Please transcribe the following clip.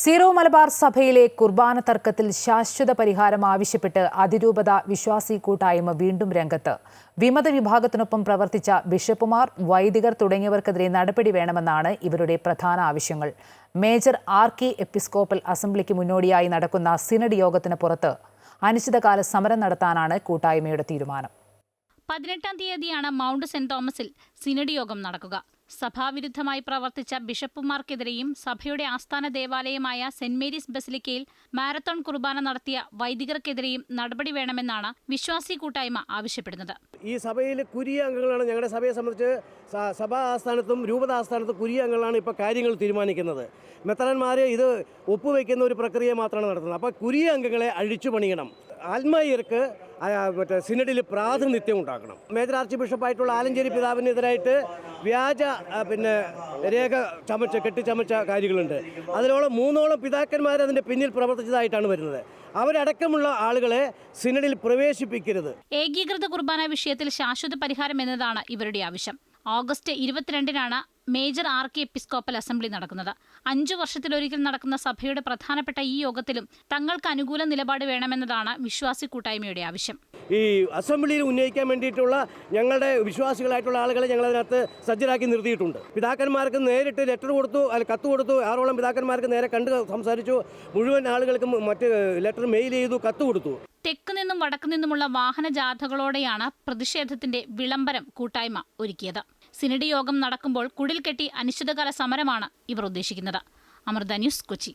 Zero Malabar സഭയിലെ കുർബാന തർക്കത്തിൽ ശാശ്വത പരിഹാരം ആവശ്യപ്പെട്ട് അതിരൂപത വിശ്വാസി കൂട്ടായ്മ വീണ്ടും രംഗത്ത്. വിമത വിഭാഗത്തിനൊപ്പം പ്രവർത്തിച്ച ബിഷപ്പുമാർ വൈദികർ തുടങ്ങിയവർക്കെതിരെ നടപടി വേണമെന്നാണ് ഇവരുടെ പ്രധാന ആവശ്യങ്ങൾ. മേജർ ആർ കെ എപ്പിസ്കോപ്പൽ അസംബ്ലിക്ക് മുന്നോടിയായി നടക്കുന്ന സിനഡ് യോഗത്തിന് പുറത്ത് അനിശ്ചിതകാല സമരം നടത്താനാണ് കൂട്ടായ്മയുടെ തീരുമാനം. പതിനെട്ടാം തീയതിയാണ് മൗണ്ട് സെന്റ് തോമസിൽ സിനഡ് യോഗം നടക്കുക. സഭാവിരുദ്ധമായി പ്രവർത്തിച്ച ബിഷപ്പുമാർക്കെതിരെയും സഭയുടെ ആസ്ഥാന ദേവാലയമായ സെന്റ് മേരീസ് ബസിലിക്കയിൽ മാരത്തോൺ കുർബാന നടത്തിയ വൈദികർക്കെതിരെയും നടപടി വേണമെന്നാണ് വിശ്വാസി കൂട്ടായ്മ ആവശ്യപ്പെടുന്നത്. ഈ സഭയിൽ കുരിയ അംഗങ്ങളാണ് ഞങ്ങളുടെ സഭയെ സംബന്ധിച്ച് സഭാ ആസ്ഥാനത്തും രൂപത ആസ്ഥാനത്തും കുരിയ അംഗങ്ങളാണ് ഇപ്പോൾ കാര്യങ്ങൾ തീരുമാനിക്കുന്നത്. മെത്തറന്മാർ ഇത് ഒപ്പുവെക്കുന്ന ഒരു പ്രക്രിയ മാത്രമാണ് നടത്തുന്നത്. അപ്പോൾ കുരിയ അംഗങ്ങളെ അഴിച്ചു പണിയണം. ആത്മായർക്ക് മറ്റേ സിനഡിൽ പ്രാതിനിധ്യം ഉണ്ടാക്കണം. മേജർ ആർച്ച് ബിഷപ്പായിട്ടുള്ള ആലഞ്ചേരി പിതാവിനെതിരായിട്ട് വ്യാജ പിന്നെ രേഖ ചമച്ച കെട്ടിച്ചമച്ച കാര്യങ്ങളുണ്ട്. അതിലോളം മൂന്നോളം പിതാക്കന്മാർ അതിന്റെ പിന്നിൽ പ്രവർത്തിച്ചതായിട്ടാണ് വരുന്നത്. അവരടക്കമുള്ള ആളുകളെ സിനഡിൽ പ്രവേശിപ്പിക്കരുത്. ഏകീകൃത കുർബാന വിഷയത്തിൽ ശാശ്വത പരിഹാരം എന്നതാണ് ഇവരുടെ ആവശ്യം. ഓഗസ്റ്റ് ഇരുപത്തിരണ്ടിനാണ് major R K episcopal assembly നടക്കുന്നത്. അഞ്ചു വർഷത്തിലൊരിക്കൽ നടക്കുന്ന സഭയുടെ പ്രധാനപ്പെട്ട ഈ യോഗത്തിലും തങ്ങൾക്ക് അനുകൂല നിലപാട് വേണമെന്നതാണ് വിശ്വാസി കൂട്ടായ്മയുടെ ആവശ്യം. ഈ അസംബ്ലിയിൽ ഉന്നയിക്കാൻ വേണ്ടിയിട്ടുള്ള ഞങ്ങളുടെ വിശ്വാസികളായിട്ടുള്ള ആളുകളെ ഞങ്ങൾ അതിനകത്ത് സജ്ജരാക്കി നിർത്തിയിട്ടുണ്ട്. പിതാക്കന്മാർക്ക് നേരിട്ട് ലെറ്റർ കൊടുത്തു അല്ല കത്ത് കൊടുത്തു ആറോളം പിതാക്കന്മാർക്ക് നേരെ കണ്ട് സംസാരിച്ചു മുഴുവൻ ആളുകൾക്കും മറ്റ് ലെറ്റർ മെയിൽ ചെയ്തു കത്ത് കൊടുത്തു. തെക്ക് നിന്നും വടക്കു നിന്നുമുള്ള വാഹന ജാഥകളോടെയാണ് പ്രതിഷേധത്തിന്റെ വിളംബരം കൂട്ടായ്മ ഒരുക്കിയത്. സിനഡ് യോഗം നടക്കുമ്പോൾ കുടിൽ കെട്ടി അനിശ്ചിതകാല സമരമാണ് ഇവർ ഉദ്ദേശിക്കുന്നത്. അമൃത ന്യൂസ് കൊച്ചി.